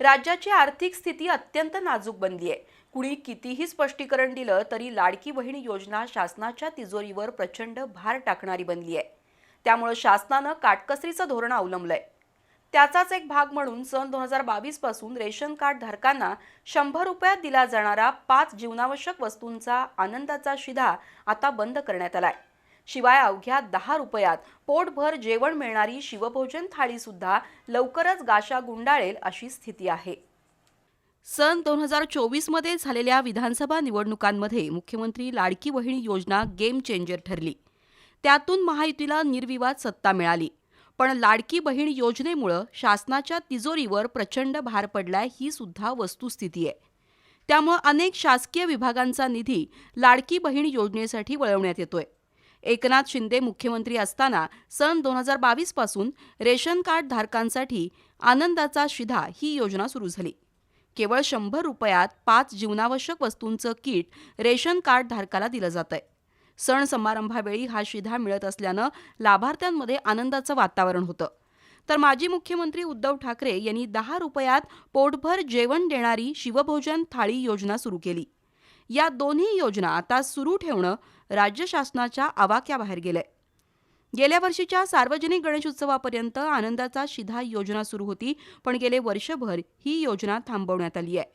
राज्याची आर्थिक स्थिती अत्यंत नाजूक बनली आहे कुणी कितीही स्पष्टीकरण दिलं तरी लाडकी बहीण योजना शासनाच्या तिजोरीवर प्रचंड भार टाकणारी बनली आहे त्यामुळं शासनानं काटकसरीचं धोरण अवलंबलंय. त्याचाच एक भाग म्हणून सन दोन हजार बावीसपासून रेशन कार्ड धारकांना शंभर रुपयात दिला जाणारा पाच जीवनावश्यक वस्तूंचा आनंदाचा शिधा आता बंद करण्यात आलाय. शिवाय अवघ्या दहा रुपयात पोटभर जेवण मिळणारी शिवभोजन थाळीसुद्धा लवकरच गाशा गुंडाळेल अशी स्थिती आहे. सन दोन हजार चोवीसमध्ये झालेल्या विधानसभा निवडणुकांमध्ये मुख्यमंत्री लाडकी बहिणी योजना गेम चेंजर ठरली. त्यातून महायुतीला निर्विवाद सत्ता मिळाली. पण लाडकी बहीण योजनेमुळं शासनाच्या तिजोरीवर प्रचंड भार पडलाय ही सुद्धा वस्तुस्थिती आहे. त्यामुळं अनेक शासकीय विभागांचा निधी लाडकी बहीण योजनेसाठी वळवण्यात येतोय. एकनाथ शिंदे मुख्यमंत्री असताना सन दोन हजार बावीसपासून रेशन कार्ड धारकांसाठी आनंदाचा शिधा ही योजना सुरू झाली. केवळ शंभर रुपयात पाच जीवनावश्यक वस्तूंचं किट रेशन कार्ड धारकाला दिलं जात आहे सण समारंभावेळी हा शिधा मिळत असल्यानं लाभार्थ्यांमध्ये आनंदाचं वातावरण होतं. तर माजी मुख्यमंत्री उद्धव ठाकरे यांनी दहा रुपयात पोटभर जेवण देणारी शिवभोजन थाळी योजना सुरू केली. या दोन्ही योजना आता सुरू ठेवणं राज्य शासनाच्या आवाक्याबाहेर गेलंय. गेल्या वर्षीच्या सार्वजनिक गणेशोत्सवापर्यंत आनंदाचा शिधा योजना सुरू होती पण गेले वर्षभर ही योजना थांबवण्यात आली आहे.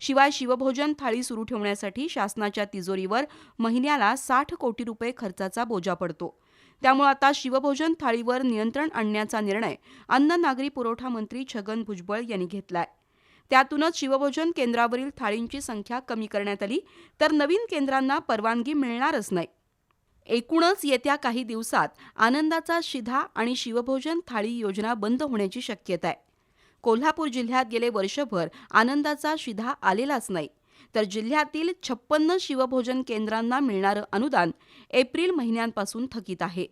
शिवाय शिवभोजन थाळी सुरू ठेवण्यासाठी शासनाच्या तिजोरीवर महिन्याला साठ कोटी रुपये खर्चाचा बोजा पडतो. त्यामुळे आता शिवभोजन थाळीवर नियंत्रण आणण्याचा निर्णय अन्न नागरी पुरवठा मंत्री छगन भुजबळ यांनी घेतलाय. त्यातूनच शिवभोजन केंद्रावरील थाळींची संख्या कमी करण्यात आली तर नवीन केंद्रांना परवानगी मिळणारच नाही. एकूणच येत्या काही दिवसात आनंदाचा शिधा आणि शिवभोजन थाळी योजना बंद होण्याची शक्यता आहे. कोल्हापूर जिल्ह्यात गेले वर्षभर आनंदाचा शिधा आलेलाच नाही तर जिल्ह्यातील छप्पन्न शिवभोजन केंद्रांना मिळणारं अनुदान एप्रिल महिन्यांपासून थकीत आहे.